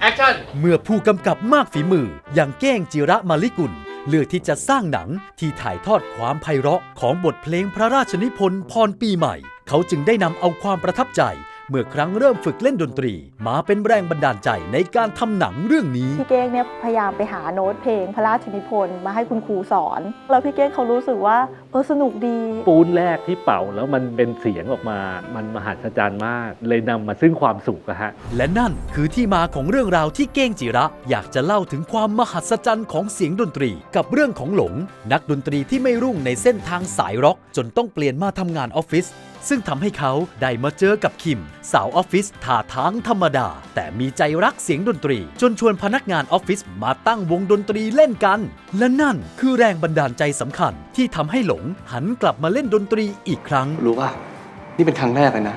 แอคชั่น เมื่อผู้กำกับมากฝีมืออย่างเก้งจิระมาลิกุล เลือกที่จะสร้างหนังที่ถ่ายทอดความไพเราะของบทเพลงพระราชนิพนธ์พรปีใหม่ เขาจึงได้นำเอาความประทับใจ เมื่อครั้งเริ่มฝึกเล่นดนตรี มาเป็นแรงบันดาลใจในการทำหนังเรื่องนี้ พี่เก้งเนี่ยพยายามไปหาโน้ตเพลงพระราชนิพนธ์มาให้คุณครูสอน แล้วพี่เก้งเขารู้สึกว่าเออสนุกดี ปูนแรกที่เป่าแล้วมันเป็นเสียงออกมา มันมหัศจรรย์มาก เลยนำมาซึ่งความสุขอะฮะ และนั่นคือที่มาของเรื่องราวที่เก้งจิระ อยากจะเล่าถึงความมหัศจรรย์ของเสียงดนตรี กับเรื่องของหลง นักดนตรีที่ไม่รุ่งในเส้นทางสายร็อก จนต้องเปลี่ยนมาทำงานออฟฟิศ ซึ่งทำให้เขาได้มาเจอกับคิม สาวออฟฟิศท่าทางธรรมดา แต่มีใจรักเสียงดนตรี จนชวนพนักงานออฟฟิศมาตั้งวงดนตรีเล่นกัน และนั่นคือแรงบันดาลใจสำคัญ ที่ทำให้หลงหันกลับมาเล่นดนตรีอีกครั้ง รู้ป่ะ นี่เป็นครั้งแรกเลยนะ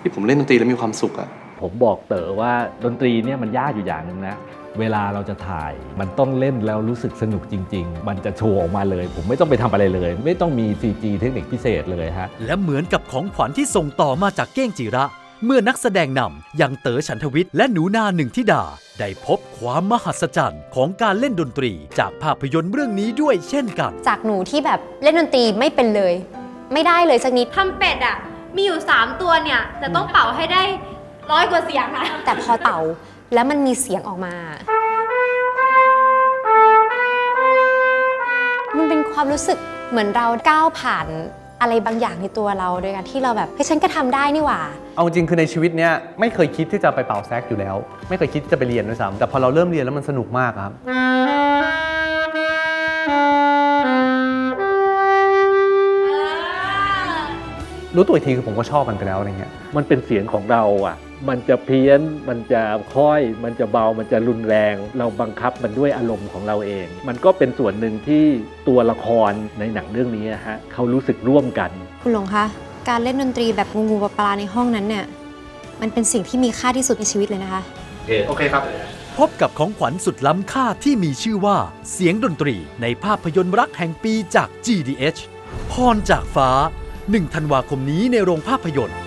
ที่ผมเล่นดนตรีแล้วมีความสุขอะ ผมบอกเต๋อว่าดนตรีเนี่ยมันยากอยู่อย่างหนึ่งนะ เวลาเราจะถ่าย มันต้องเล่นแล้วรู้สึกสนุกจริง ๆ มันจะโชว์ออกมาเลย ผมไม่ต้องไปทำอะไรเลย ไม่ต้องมี CG เทคนิคพิเศษเลยฮะ และเหมือนกับของขวัญที่ส่งต่อมาจากเก้งจิระ เมื่อนักแสดงนำอย่างเต๋อฉันทวิทย์และหนูนาหนึ่งทิดา ได้พบความมหัศจรรย์ของการเล่นดนตรี จากภาพยนตร์เรื่องนี้ด้วยเช่นกัน จากหนูที่แบบเล่นดนตรีไม่เป็นเลย ไม่ได้เลยสักนิด ทำเป็ดอะ มีอยู่ 3 ตัวเนี่ย แต่ต้องเป่าให้ได้ ร้อยกว่าเสียงนะแต่พอเป่าแล้วมันมีเสียงออกมา มันเป็นความรู้สึกเหมือนเราก้าวผ่านอะไรบางอย่างในตัวเราโดยการที่เราแบบเฮ้ยฉันก็ทำได้นี่หว่า เอาจริงคือในชีวิตเนี้ยไม่เคยคิดที่จะไปเป่าแซกอยู่แล้ว ไม่เคยคิดที่จะไปเรียนด้วยซ้ำแต่พอเราเริ่มเรียนแล้วมันสนุกมากครับ รู้ตัวอีกทีคือผมก็ชอบมันไปแล้วอะไรเงี้ย มันเป็นเสียงของเราอะ มันจะเพี้ยน มันจะค่อย มันจะเบา มันจะรุนแรง เราบังคับมันด้วยอารมณ์ของเราเอง มันก็เป็นส่วนหนึ่งที่ตัวละครในหนังเรื่องนี้อะฮะเขารู้สึกร่วมกัน คุณหลงคะ การเล่นดนตรีแบบงูงูปลาปลาในห้องนั้นเนี่ย มันเป็นสิ่งที่มีค่าที่สุดในชีวิตเลยนะคะ โอเคครับ พบกับของขวัญสุดล้ำค่าที่มีชื่อว่า เสียงดนตรีในภาพยนตร์รักแห่งปีจาก GDH พรจากฟ้า 1 ธันวาคมนี้ในโรงภาพยนตร์